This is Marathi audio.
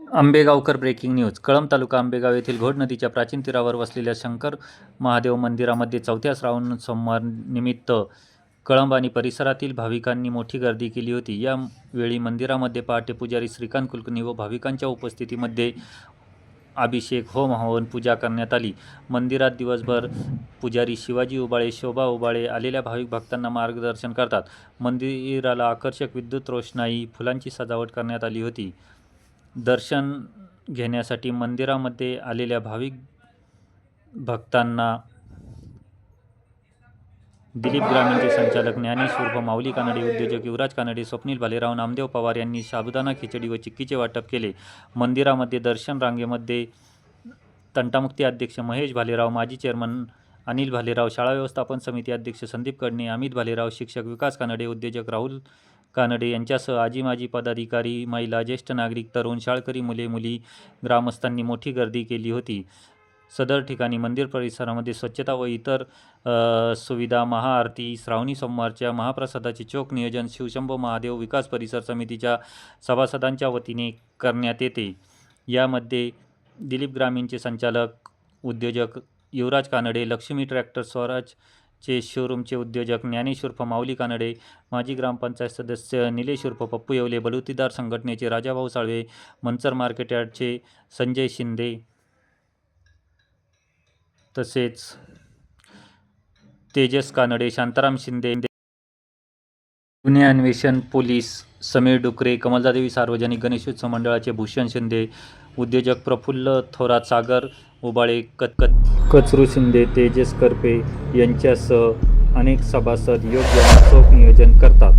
Ambegaonkar breaking news. कळंब तालुका आंबेगाव येथील घोड नदीच्या प्राचीन तीरावर वसलेल्या शंकर महादेव मंदिरामध्ये चौथ्या श्रावण सोमवार निमित्त कळंब आणि परिसरातील भाविकांनी मोठी गर्दी केली होती. या वेळी मंदिरामध्ये पहाटे पुजारी श्रीकांत कुलकर्णी व भाविकांच्या उपस्थितीमध्ये अभिषेक होम हवन पूजा करण्यात आली. मंदिरात दिवसभर पुजारी शिवाजी उबाळे शोभा उबाळे आलेल्या भाविक भक्तांना मार्गदर्शन करतात. मंदिराला आकर्षक विद्युत रोषणाई फुलांची सजावट करण्यात आली होती. दर्शन घेण्यासाठी मंदिरामध्ये आलेल्या भाविक भक्तांना दिलीप ग्रामीणचे संचालक ज्ञानेश्वर माऊली कानडे उद्योजक युवराज कानडे स्वप्नील भालेराव नामदेव पवार यांनी साबुदाना खिचडी व चिक्कीचे वाटप केले. मंदिरामध्ये दर्शन रांगेमध्ये तंटामुक्ती अध्यक्ष महेश भालेराव माजी चेअरमन अनिल भालेराव शाळा व्यवस्थापन समिती अध्यक्ष संदीप कडणे अमित भालेराव शिक्षक विकास कानडे उद्योजक राहुल कानडे यांच्यासह आजी माजी पदाधिकारी महिला ज्येष्ठ नागरिक तरुण शाळकरी मुले मुली ग्रामस्थांनी मोठी गर्दी केली होती. सदर ठिकाणी मंदिर परिसरामध्ये स्वच्छता व इतर सुविधा महाआरती श्रावणी सोमवारच्या महाप्रसादाचे चोख नियोजन शिवशंभो महादेव विकास परिसर समितीच्या सभासदांच्या वतीने करण्यात येते. यामध्ये दिलीप ग्रामीणचे संचालक उद्योजक युवराज कानडे लक्ष्मी ट्रॅक्टर स्वराज चे शोरूमचे उद्योजक ज्ञानेश माऊली कानडे माजी ग्रामपंचायत सदस्य निलेश उर्फ पप्पू येवले बलुतीदार संघटनेचे राजाभाऊ साळवे मंचर मार्केट यार्डचे संजय शिंदे. तसेच तेजस कानडे शांताराम शिंदे गुन्हे अन्वेषण पोलीस समीर डुकरे कमलदादेवी सार्वजनिक गणेशोत्सव मंडळाचे भूषण शिंदे उद्योजक प्रफुल्ल थोरात सागर उबाळे कतकत कचरू शिंदे तेजस करपे यांच्यासह अनेक सभासद योग्य आणि चोख नियोजन करतात.